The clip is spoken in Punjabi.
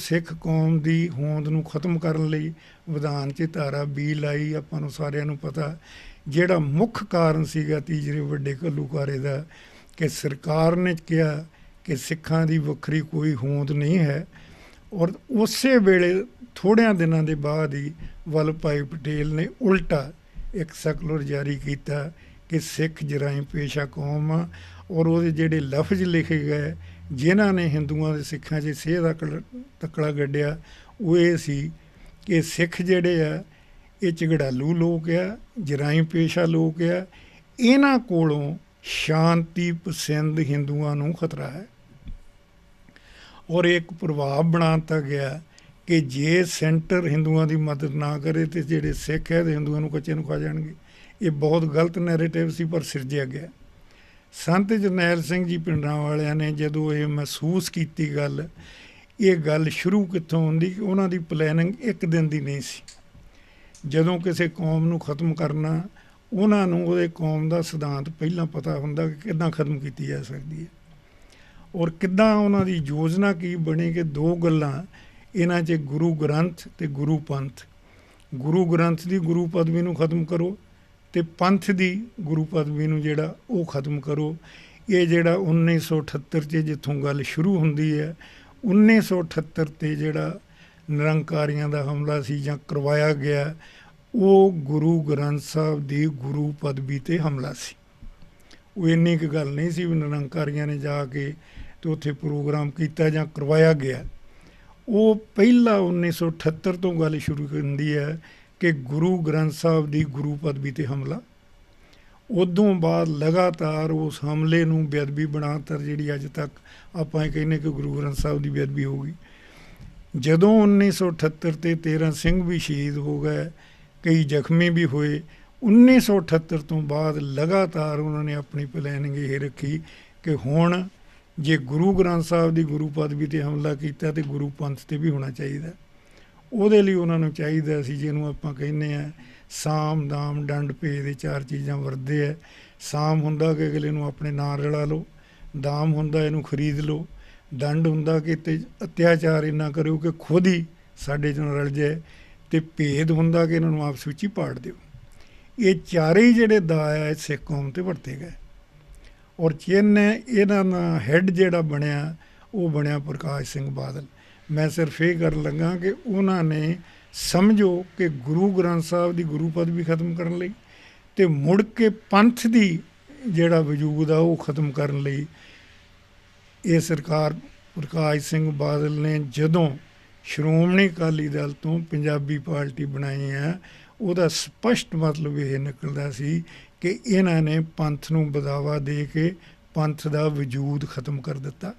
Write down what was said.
ਸਿੱਖ ਕੌਮ ਦੀ ਹੋਂਦ ਨੂੰ ਖਤਮ ਕਰਨ ਲਈ ਵਿਧਾਨ 'ਚ ਧਾਰਾ 20 ਲਾਈ, ਆਪਾਂ ਨੂੰ ਸਾਰਿਆਂ ਨੂੰ ਪਤਾ। ਜਿਹੜਾ ਮੁੱਖ ਕਾਰਨ ਸੀਗਾ ਤੀਜਰੇ ਵੱਡੇ ਘੱਲੂਕਾਰੇ ਦਾ, ਕਿ ਸਰਕਾਰ ਨੇ ਕਿਹਾ ਕਿ ਸਿੱਖਾਂ ਦੀ ਵੱਖਰੀ ਕੋਈ ਹੋਂਦ ਨਹੀਂ ਹੈ। ਔਰ ਉਸੇ ਵੇਲੇ ਥੋੜਿਆਂ ਦਿਨਾਂ ਦੇ ਬਾਅਦ ਹੀ ਵਲਭ ਭਾਈ ਪਟੇਲ ਨੇ ਉਲਟਾ ਇੱਕ ਸਰਕੂਲਰ ਜਾਰੀ ਕੀਤਾ। ਕਿ ਸਿੱਖ ਜਰਾਇਮ ਪੇਸ਼ਾ ਕੌਮ ਆ, ਔਰ ਉਹਦੇ ਜਿਹੜੇ ਲਫ਼ਜ਼ ਲਿਖੇ ਗਏ, ਜਿਨ੍ਹਾਂ ਨੇ ਹਿੰਦੂਆਂ ਦੇ ਸਿੱਖਾਂ 'ਚ ਸੇਹ ਦਾ ਕਲ- ਤਕੜਾ ਗੱਡਿਆ, ਉਹ ਇਹ ਸੀ ਕਿ ਸਿੱਖ ਜਿਹੜੇ ਆ, ਇਹ ਝਗੜਾਲੂ ਲੋਕ ਆ, ਜਰਾਇਮ ਪੇਸ਼ਾ ਲੋਕ ਆ, ਇਹਨਾਂ ਕੋਲੋਂ ਸ਼ਾਂਤੀ ਪਸੰਦ ਹਿੰਦੂਆਂ ਨੂੰ ਖਤਰਾ ਹੈ। ਔਰ ਇੱਕ ਪ੍ਰਭਾਵ ਬਣਾਤਾ ਗਿਆ ਕਿ ਜੇ ਸੈਂਟਰ ਹਿੰਦੂਆਂ ਦੀ ਮਦਦ ਨਾ ਕਰੇ ਤੇ ਜਿਹੜੇ ਸਿੱਖ ਹੈ, ਤੇ ਹਿੰਦੂਆਂ ਨੂੰ ਕੱਚੇ ਨੂੰ ਖਾ ਜਾਣਗੇ। ਇਹ ਬਹੁਤ ਗਲਤ ਨੈਰੇਟਿਵ ਸੀ, ਪਰ ਸਿਰਜਿਆ ਗਿਆ। ਸੰਤ ਜਰਨੈਲ ਸਿੰਘ ਜੀ ਪਿੰਡਾਂ ਵਾਲਿਆਂ ਨੇ ਜਦੋਂ ਇਹ ਮਹਿਸੂਸ ਕੀਤੀ ਗੱਲ, ਇਹ ਗੱਲ ਸ਼ੁਰੂ ਕਿੱਥੋਂ ਹੁੰਦੀ ਕਿ ਉਹਨਾਂ ਦੀ ਪਲੈਨਿੰਗ ਇੱਕ ਦਿਨ ਦੀ ਨਹੀਂ ਸੀ। ਜਦੋਂ ਕਿਸੇ ਕੌਮ ਨੂੰ ਖਤਮ ਕਰਨਾ, ਉਹਨਾਂ ਨੂੰ ਉਹਦੇ ਕੌਮ ਦਾ ਸਿਧਾਂਤ ਪਹਿਲਾਂ ਪਤਾ ਹੁੰਦਾ ਕਿ ਕਿੱਦਾਂ ਖਤਮ ਕੀਤੀ ਜਾ ਸਕਦੀ ਹੈ। ਔਰ ਕਿੱਦਾਂ ਉਹਨਾਂ ਦੀ ਯੋਜਨਾ ਕੀ ਬਣੀ ਕਿ ਦੋ ਗੱਲਾਂ, ਇਹਨਾਂ 'ਚ ਗੁਰੂ ਗ੍ਰੰਥ ਤੇ ਗੁਰੂ ਪੰਥ। ਗੁਰੂ ਗ੍ਰੰਥ ਦੀ ਗੁਰੂ ਪਦਵੀ ਨੂੰ ਖਤਮ ਕਰੋ ਤੇ ਪੰਥ ਦੀ ਗੁਰੂ ਪਦਵੀ ਨੂੰ ਜਿਹੜਾ ਉਹ ਖਤਮ ਕਰੋ। ਇਹ ਜਿਹੜਾ 1978 'ਚ ਜਿੱਥੋਂ ਗੱਲ ਸ਼ੁਰੂ ਹੁੰਦੀ ਹੈ 1978 ਤੇ ਜਿਹੜਾ ਨਿਰੰਕਾਰੀਆਂ ਦਾ ਹਮਲਾ ਸੀ ਜਾਂ ਕਰਵਾਇਆ ਗਿਆ, ਉਹ ਗੁਰੂ ਗ੍ਰੰਥ ਸਾਹਿਬ ਦੀ ਗੁਰੂ ਪਦਵੀ ਤੇ ਹਮਲਾ ਸੀ। ਉਹ ਇੰਨੀ ਕੁ ਗੱਲ ਨਹੀਂ ਸੀ ਵੀ ਨਿਰੰਕਾਰੀਆਂ ਨੇ ਜਾ ਕੇ ਤੇ ਉੱਥੇ ਪ੍ਰੋਗਰਾਮ ਕੀਤਾ ਜਾਂ ਕਰਵਾਇਆ ਗਿਆ। ਉਹ ਪਹਿਲਾ 1978 ਤੋਂ ਗੱਲ ਸ਼ੁਰੂ ਹੁੰਦੀ ਹੈ ਕਿ ਗੁਰੂ ਗ੍ਰੰਥ ਸਾਹਿਬ ਦੀ ਗੁਰੂ ਪਦਵੀ ਤੇ ਹਮਲਾ। ਉਦੋਂ ਬਾਅਦ ਲਗਾਤਾਰ ਉਸ ਹਮਲੇ ਨੂੰ ਬੇਅਦਬੀ ਬਣਾਤਰ ਜਿਹੜੀ ਅੱਜ ਤੱਕ ਆਪਾਂ ਇਹ ਕਹਿੰਦੇ ਕਿ ਗੁਰੂ ਗ੍ਰੰਥ ਸਾਹਿਬ ਦੀ ਬੇਅਦਬੀ ਹੋ ਗਈ। ਜਦੋਂ 1978 ਤੇ 13 ਸਿੰਘ ਵੀ ਸ਼ਹੀਦ ਹੋ ਗਏ, ਕਈ ਜ਼ਖਮੀ ਵੀ ਹੋਏ 1978 ਤੋਂ ਬਾਅਦ ਲਗਾਤਾਰ ਉਹਨਾਂ ਨੇ ਆਪਣੀ ਪਲੈਨਿੰਗ ਇਹ ਰੱਖੀ ਕਿ ਹੁਣ ਜੇ ਗੁਰੂ ਗ੍ਰੰਥ ਸਾਹਿਬ ਦੀ ਗੁਰੂ ਪਦਵੀ ਤੇ ਹਮਲਾ ਕੀਤਾ ਤੇ ਗੁਰੂ ਪੰਥ ਤੇ ਵੀ ਹੋਣਾ ਚਾਹੀਦਾ। ਉਹਦੇ ਲਈ ਉਹਨਾਂ ਨੂੰ ਚਾਹੀਦਾ ਸੀ ਜਿਹਨੂੰ ਆਪਾਂ ਕਹਿੰਦੇ ਆ ਸਾਮ, ਦਾਮ, ਡੰਡ, ਭੇਦ ਦੇ ਚਾਰ ਚੀਜ਼ਾਂ ਵਰਦੇ ਆ। ਸਾਮ ਹੁੰਦਾ ਕਿ ਅਗਲੇ ਨੂੰ ਆਪਣੇ ਨਾਂ ਰਲਾ ਲਓ, ਦਾਮ ਹੁੰਦਾ ਇਹਨੂੰ ਖਰੀਦ ਲਓ ਦੰਡ ਹੁੰਦਾ ਕਿ ਤੇ ਅਤਿਆਚਾਰ ਇੰਨਾ ਕਰਿਓ ਕਿ ਖੁਦ ਹੀ ਸਾਡੇ ਚੋਂ ਰਲ ਜਾਏ ਤੇ ਭੇਦ ਹੁੰਦਾ ਕਿ ਇਹਨਾਂ ਨੂੰ ਆਪਸ ਵਿੱਚ ਹੀ ਪਾੜ ਦਿਓ। ਇਹ ਚਾਰੇ ਹੀ ਜਿਹੜੇ ਦਾ ਆ, ਇਹ ਸਿੱਖ ਕੌਮ ਤੇ ਵਰਤੇ ਗਏ। ਔਰ ਚਿੰਨ ਇਹਨਾਂ ਦਾ ਹੈੱਡ ਜਿਹੜਾ ਬਣਿਆ, ਉਹ ਬਣਿਆ ਪ੍ਰਕਾਸ਼ ਸਿੰਘ ਬਾਦਲ। ਮੈਂ ਸਿਰਫ ਇਹ ਕਰਨ ਲੱਗਾ ਕਿ ਉਹਨਾਂ ਨੇ ਸਮਝੋ ਕਿ ਗੁਰੂ ਗ੍ਰੰਥ ਸਾਹਿਬ ਦੀ ਗੁਰੂ ਪਦਵੀ ਖਤਮ ਕਰਨ ਲਈ ਤੇ ਮੁੜ ਕੇ ਪੰਥ ਦੀ ਜਿਹੜਾ ਵਜੂਦ ਆ ਉਹ ਖਤਮ ਕਰਨ ਲਈ ਇਹ ਸਰਕਾਰ ਪ੍ਰਕਾਸ਼ ਸਿੰਘ ਬਾਦਲ ਨੇ ਜਦੋਂ ਸ਼੍ਰੋਮਣੀ ਅਕਾਲੀ ਦਲ ਤੋਂ ਪੰਜਾਬੀ ਪਾਰਟੀ ਬਣਾਈ ਹੈ, ਉਹਦਾ ਸਪਸ਼ਟ ਮਤਲਬ ਇਹ ਨਿਕਲਦਾ ਸੀ ਕਿ ਇਹਨਾਂ ਨੇ ਪੰਥ ਨੂੰ ਬਦਾਵਾ ਦੇ ਕੇ ਪੰਥ ਦਾ ਵਜੂਦ ਖਤਮ ਕਰ ਦਿੱਤਾ।